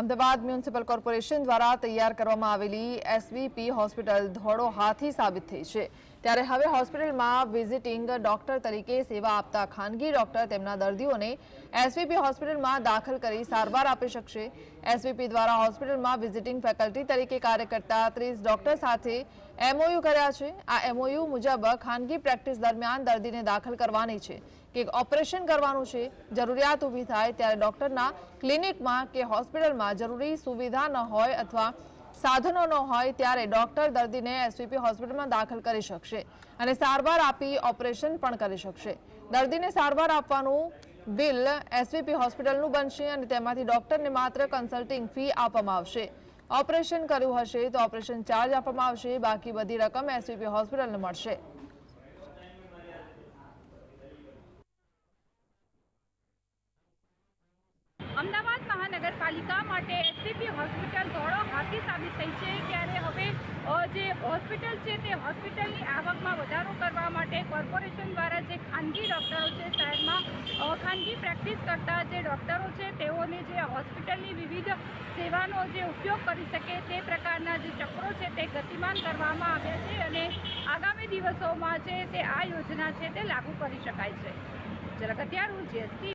Ahmedabad municipal corporation દ્વારા તૈયાર કરવામાં આવેલી એસવીપી હોસ્પિટલ ધોળો હાથી સાબિત થઈ છે. ત્યારે હવે હોસ્પિટલમાં વિઝિટિંગ ડોક્ટર તરીકે સેવા આપતા ખાનગી ડોક્ટર તેમના દર્દીઓને એસવીપી હોસ્પિટલમાં દાખલ કરી સારવાર આપી શકશે. એસવીપી દ્વારા હોસ્પિટલમાં વિઝિટિંગ ફેકલ્ટી તરીકે કાર્ય કરતા ત્રીસ ડોક્ટર સાથે એમઓયુ કર્યા છે. આ એમઓયુ મુજબ ખાનગી પ્રેક્ટિસ દરમિયાન દર્દીને દાખલ કરવાની છે કે ઓપરેશન કરવાનું છે. જરૂરિયાત ઊભી થાય ત્યારે ડોક્ટરના ક્લિનિકમાં કે હોસ્પિટલમાં જરૂરી સુવિધા ન હોય અથવા સાધનો ન હોય ત્યારે ડોક્ટર દર્દીને એસવીપી હોસ્પિટલમાં દાખલ કરી શકશે અને સારવાર આપી ઓપરેશન પણ કરી શકશે. દર્દીને સારવાર આપવાનું બિલ એસવીપી હોસ્પિટલનું બનશે અને તેમાંથી ડોક્ટરને માત્ર કન્સલ્ટિંગ ફી આપવામાં આવશે. ઓપરેશન કર્યું હશે તો ઓપરેશન ચાર્જ આપવામાં આવશે, બાકી બધી રકમ એસવીપી હોસ્પિટલને મળશે. અમદાવાદ મહાનગરપાલિકા માટે એસપીપી હોસ્પિટલ ધોળો હાથી સાબિત થઈ છે. ત્યારે હવે જે હોસ્પિટલ છે તે હોસ્પિટલની આવકમાં વધારો કરવા માટે કોર્પોરેશન દ્વારા જે ખાનગી ડૉક્ટરો છે શહેરમાં ખાનગી પ્રેક્ટિસ કરતા જે ડૉક્ટરો છે તેઓને જે હોસ્પિટલની વિવિધ સેવાનો જે ઉપયોગ કરી શકે તે પ્રકારના જે ચક્રો છે તે ગતિમાન કરવામાં આવ્યા છે અને આગામી દિવસોમાં જે તે આ યોજના છે તે લાગુ કરી શકાય છે. જરાક અત્યાર જીએસટી